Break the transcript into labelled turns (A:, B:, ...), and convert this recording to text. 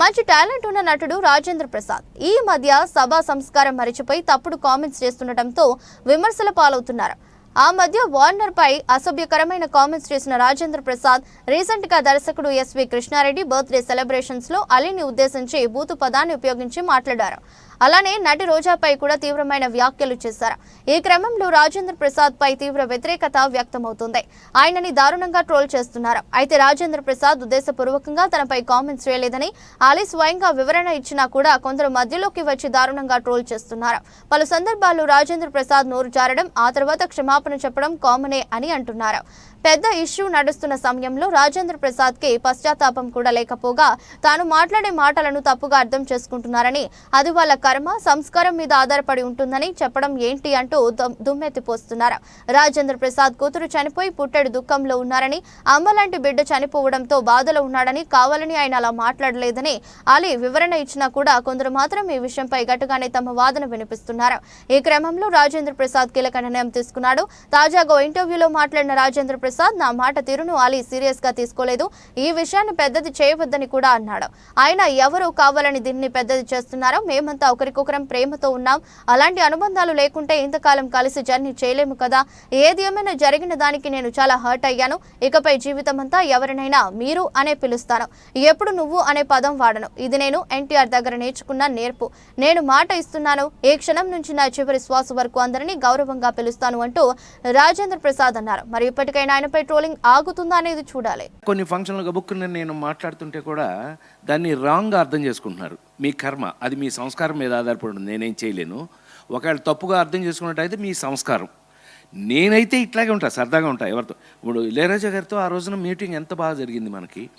A: మంచి టాలెంట్ ఉన్న నటుడు రాజేంద్ర ప్రసాద్. ఈ మధ్య సభా సంస్కారం మరిచిపోయి తప్పుడు కామెంట్స్ చేస్తుండటంతో విమర్శల పాలవుతున్నారు. ఆ మధ్య వార్నర్ పై అసభ్యకరమైన కామెంట్స్ చేసిన రాజేంద్ర ప్రసాద్ రీసెంట్గా దర్శకుడు ఎస్వి కృష్ణారెడ్డి బర్త్డే సెలబ్రేషన్స్లో అలీని ఉద్దేశించి బూతు పదాన్ని ఉపయోగించి మాట్లాడారు. అలానే నటి రోజాపై కూడా తీవ్రమైన వ్యాఖ్యలు చేశారు. ఈ క్రమంలో రాజేంద్ర ప్రసాద్ పై తీవ్ర వ్యతిరేకత వ్యక్తమవుతుంది. ఆయనని దారుణంగా ట్రోల్ చేస్తున్నారు. అయితే రాజేంద్ర ప్రసాద్ ఉద్దేశపూర్వకంగా తనపై కామెంట్స్ చేయలేదని అలీ స్వయంగా వివరణ ఇచ్చినా కూడా కొందరు మధ్యలోకి వచ్చి దారుణంగా ట్రోల్ చేస్తున్నారు. పలు సందర్భాల్లో రాజేంద్ర ప్రసాద్ నోరు జారడం ఆ తర్వాత క్షమాపణ చెప్పడం కామనే అని అంటున్నారు. పెద్ద ఇష్యూ నడుస్తున్న సమయంలో రాజేంద్ర ప్రసాద్కి పశ్చాత్తాపం కూడా లేకపోగా తాను మాట్లాడే మాటలను తప్పుగా అర్థం చేసుకుంటున్నారని అది వాళ్ళ కర్మ సంస్కారం మీద ఆధారపడి ఉంటుందని చెప్పడం ఏంటి అంటూ దుమ్మెత్తిపోస్తున్నారు. రాజేంద్ర ప్రసాద్ కూతురు చనిపోయి పుట్టెడు దుఃఖంలో ఉన్నారని అమ్మ లాంటి బిడ్డ చనిపోవడంతో బాధలో ఉన్నాడని కావాలని ఆయన అలా మాట్లాడలేదని అలీ వివరణ ఇచ్చినా కూడా కొందరు మాత్రం ఈ విషయంపై గట్టుగానే తమ వాదన వినిపిస్తున్నారు. ఈ క్రమంలో రాజేంద్ర ప్రసాద్ కీలక నిర్ణయం తీసుకున్నాడు. తాజాగా ఇంటర్వ్యూలో మాట్లాడిన రాజేంద్ర ప్రసాద్ నా మాట తీరును అలీ సీరియస్గా తీసుకోలేదు. ఈ విషయాన్ని పెద్దది చేయవద్దని కూడా అన్నాడు. ఆయన ఎవరు కావాలని దీన్ని పెద్దది చేస్తున్నారో మేమంతా ఒకరికొకరం ప్రేమతో ఉన్నాం. అలాంటి అనుబంధాలు లేకుంటే ఇంతకాలం కలిసి జర్నీ చేయలేము కదా. ఏది ఏమైనా జరిగిన దానికి నేను చాలా హర్ట్ అయ్యాను. ఇకపై జీవితం అంతా ఎవరినైనా మీరు అనే పిలుస్తాను. ఎప్పుడు నువ్వు అనే పదం వాడను. ఇది నేను ఎన్టీఆర్ దగ్గర నేర్చుకున్న నేర్పు. నేను మాట ఇస్తున్నాను. ఏ క్షణం నుంచి నా చివరి శ్వాస వరకు అందరినీ గౌరవంగా పిలుస్తాను అంటూ రాజేంద్ర ప్రసాద్ అన్నారు. మరి ఇప్పటికైనా ఆయనపై ట్రోలింగ్ ఆగుతుందా అనేది చూడాలి.
B: కొన్ని ఫంక్షన్లు గబుక్కుని నేను మాట్లాడుతుంటే కూడా దాన్ని రాంగ్గా అర్థం చేసుకుంటున్నారు. మీ కర్మ అది మీ సంస్కారం మీద ఆధారపడి ఉంది. నేనేం చేయలేను. ఒకవేళ తప్పుగా అర్థం చేసుకున్నట్టయితే మీ సంస్కారం. నేనైతే ఇట్లాగే ఉంటా సరదాగా ఉంటా ఎవరితో. ఇప్పుడు ఇళయరాజా గారితో ఆ రోజున మీటింగ్ ఎంత బాగా జరిగింది మనకి?